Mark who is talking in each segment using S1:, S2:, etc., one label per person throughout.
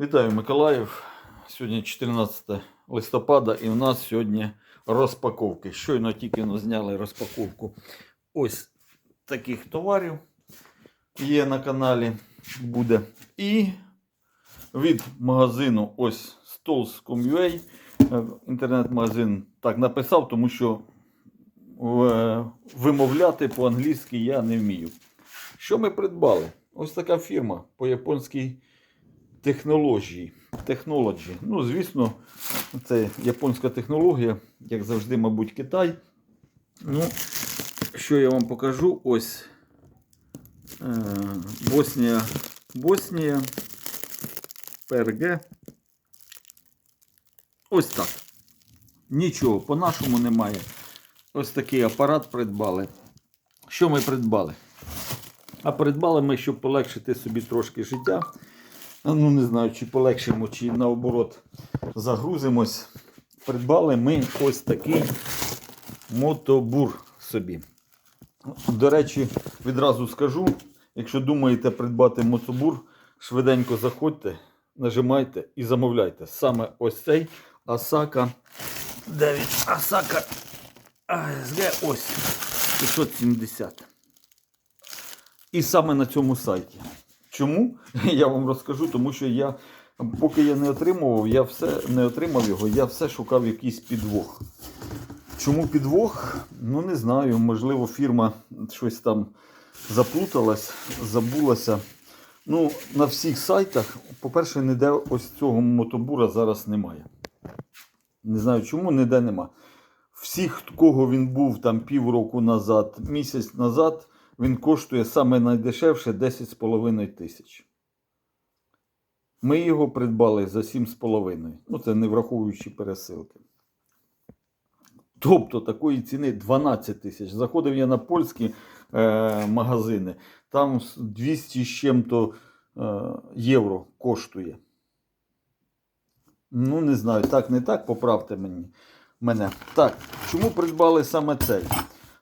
S1: Вітаю Миколаїв. Сьогодні 14 листопада і у нас сьогодні розпаковки. Щойно тільки ну, зняли розпаковку ось таких товарів. Є на каналі буде. І від магазину ось Stolls.com.ua. Е, Інтернет-магазин так написав, тому що е, вимовляти по-англійськи я не вмію. Що ми придбали? Ось така фірма по японській технології. Технологі. Ну, звісно, це японська технологія, як завжди, мабуть, Китай. Ну, що я вам покажу? Ось е, Боснія, Боснія, ПРГ. Ось так. Нічого, по-нашому немає. Ось такий апарат придбали. Що ми придбали? А придбали ми, щоб полегшити собі трошки життя. Ну, не знаю, чи полегшимо, чи наоборот загрузимось. Придбали ми ось такий мотобур собі. До речі, відразу скажу, якщо думаєте придбати мотобур, швиденько заходьте, нажимайте і замовляйте. Саме ось цей Асака. Де він? Асака АСГ ось 570. І саме на цьому сайті. Чому? Я вам розкажу, тому що я, поки я не отримував, я все не отримав його, я все шукав якийсь підвох. Чому підвох? Ну не знаю. Можливо, фірма щось там заплуталась, забулася. Ну, на всіх сайтах, по-перше, ніде ось цього мотобура зараз немає. Не знаю чому, ніде нема. Всіх, кого він був там півроку назад, місяць назад, він коштує саме найдешевше 10,5 тисяч. Ми його придбали за 7,5. Ну, це не враховуючи пересилки. Тобто такої ціни 12 тисяч. Заходив я на польські е, магазини, там 200 з чим-то е, євро коштує. Ну, не знаю, так, не так, поправте мені, мене. Так, чому придбали саме цей?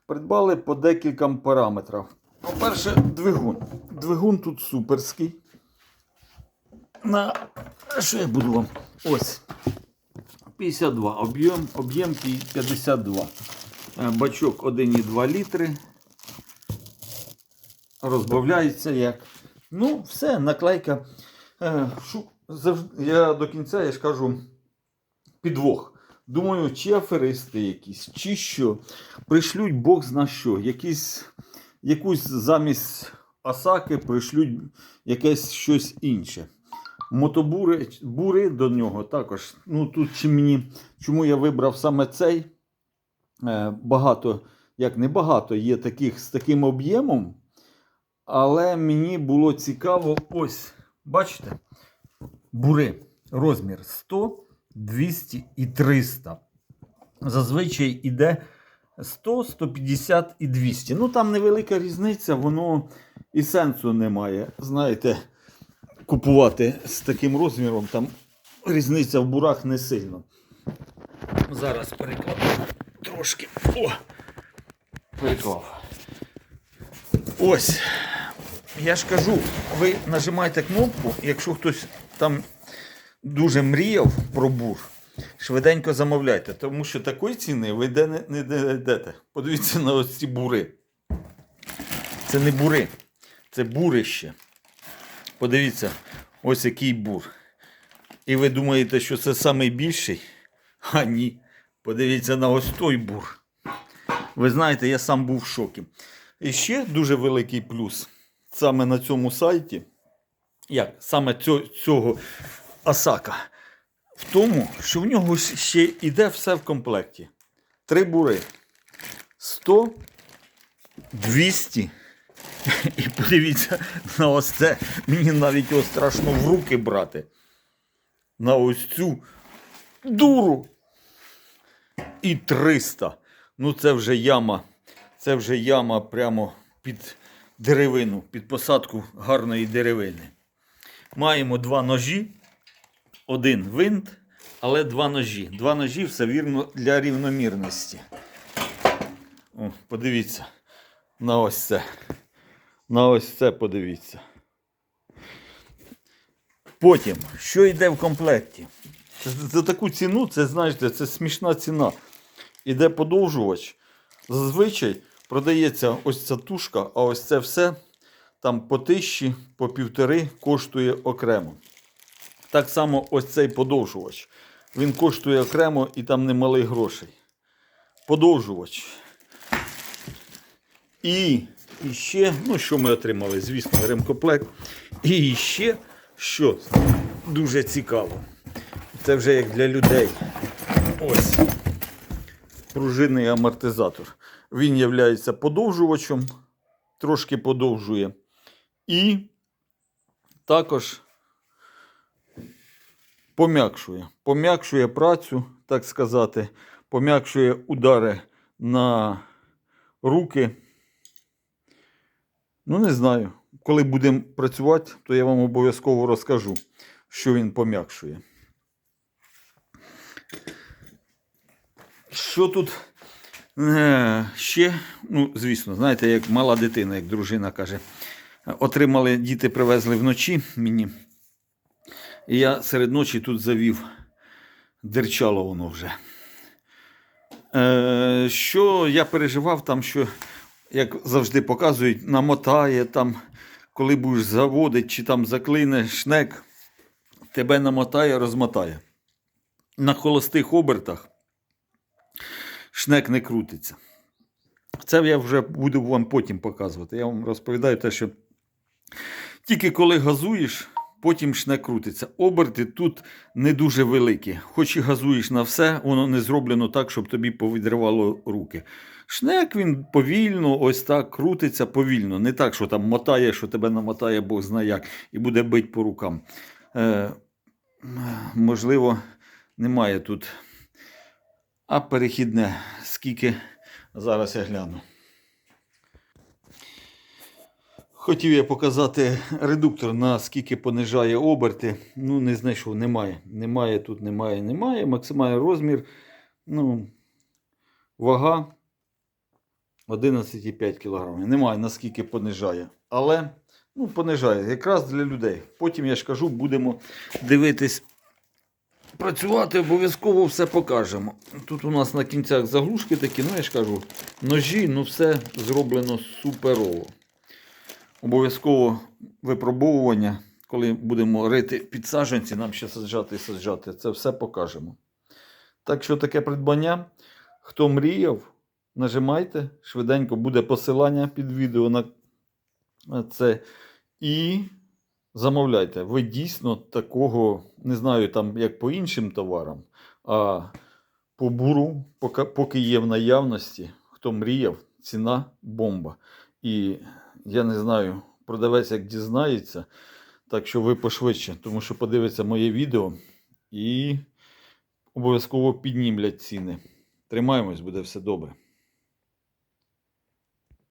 S1: Придбали по декільком параметрах. По-перше, двигун. Двигун тут суперський. На що я буду вам? Ось. 52. Об'єм об'єм 52. Е, Бачок 1,2 літри. Розбавляється як. Ну, все, наклейка. Е, Я до кінця я ж кажу підвох. Думаю, чи аферисти якісь, чи що. Пришлють Бог зна що. Якісь, якусь замість Асаки пришлють якесь щось інше. Мотобури бури до нього також. Ну тут чи мені, чому я вибрав саме цей? Е, багато, як не багато, є таких з таким об'ємом. Але мені було цікаво, ось, бачите, бури розмір 100, 200 і 300. Зазвичай іде 100, 150 і 200. Ну там невелика різниця, воно і сенсу немає. Знаєте, купувати з таким розміром, там різниця в бурах не сильно. Зараз перекладу трошки. О! Переклав. Ось. Я ж кажу, ви нажимаєте кнопку, якщо хтось там дуже мріяв про бур, швиденько замовляйте, тому що такої ціни ви де не, не знайдете. Подивіться на ось ці бури. Це не бури, це бурище. Подивіться, ось який бур. І ви думаєте, що це найбільший? А ні. Подивіться на ось той бур. Ви знаєте, я сам був в шокі. І ще дуже великий плюс саме на цьому сайті, як саме цього Асака, в тому, що в нього ще йде все в комплекті. Три бури. 100, 200. І подивіться на ось це. Мені навіть його страшно в руки брати. На ось цю дуру. І 300. Ну це вже яма. Це вже яма прямо під деревину, під посадку гарної деревини. Маємо два ножі, один винт, але два ножі. Два ножі все вірно для рівномірності. О, подивіться на ось це. На ось це подивіться. Потім, що йде в комплекті? За таку ціну, це знаєте, це смішна ціна. Іде подовжувач. Зазвичай продається ось ця тушка, а ось це все там по тисячі, по півтори коштує окремо. Так само ось цей подовжувач. Він коштує окремо і там немалих грошей. Подовжувач. І, і ще, ну що ми отримали, звісно, ремкомплект. І ще, що дуже цікаво. Це вже як для людей. Ось. Пружинний амортизатор. Він є подовжувачем, трошки подовжує. І також пом'якшує. Пом'якшує працю, так сказати, пом'якшує удари на руки. Ну, не знаю. Коли будемо працювати, то я вам обов'язково розкажу, що він пом'якшує. Що тут е, ще? Ну, звісно, знаєте, як мала дитина, як дружина каже. Отримали, діти привезли вночі мені. І я серед ночі тут завів. Дерчало воно вже. Е, що я переживав там, що, як завжди показують, намотає там, коли будеш заводити, чи там заклине шнек, тебе намотає, розмотає. На холостих обертах шнек не крутиться. Це я вже буду вам потім показувати. Я вам розповідаю те, що тільки коли газуєш, потім шнек крутиться. Оберти тут не дуже великі. Хоч і газуєш на все, воно не зроблено так, щоб тобі повідривало руки. Шнек він повільно, ось так крутиться повільно. Не так, що там мотає, що тебе намотає Бог знає як, і буде бить по рукам. Е, можливо, немає тут. А перехідне, скільки зараз я гляну. Хотів я показати редуктор, на скільки понижає оберти. Ну, не знайшов, немає. Немає тут, немає, немає. Максимальний розмір. Ну, вага 11,5 кг. Немає наскільки понижає. Але ну, понижає якраз для людей. Потім я ж кажу, будемо дивитись. Працювати обов'язково все покажемо. Тут у нас на кінцях заглушки такі, ну я ж кажу, ножі, ну все зроблено суперово. Обов'язково випробовування, коли будемо рити підсаджанці, нам ще саджати і саджати, це все покажемо. Так що таке придбання. Хто мріяв, нажимайте, швиденько буде посилання під відео на це. І замовляйте. Ви дійсно такого, не знаю, там як по іншим товарам, а по буру, поки є в наявності, хто мріяв, ціна бомба. І я не знаю, продавець як дізнається, так що ви пошвидше, тому що подивиться моє відео і обов'язково піднімлять ціни. Тримаємось, буде все добре.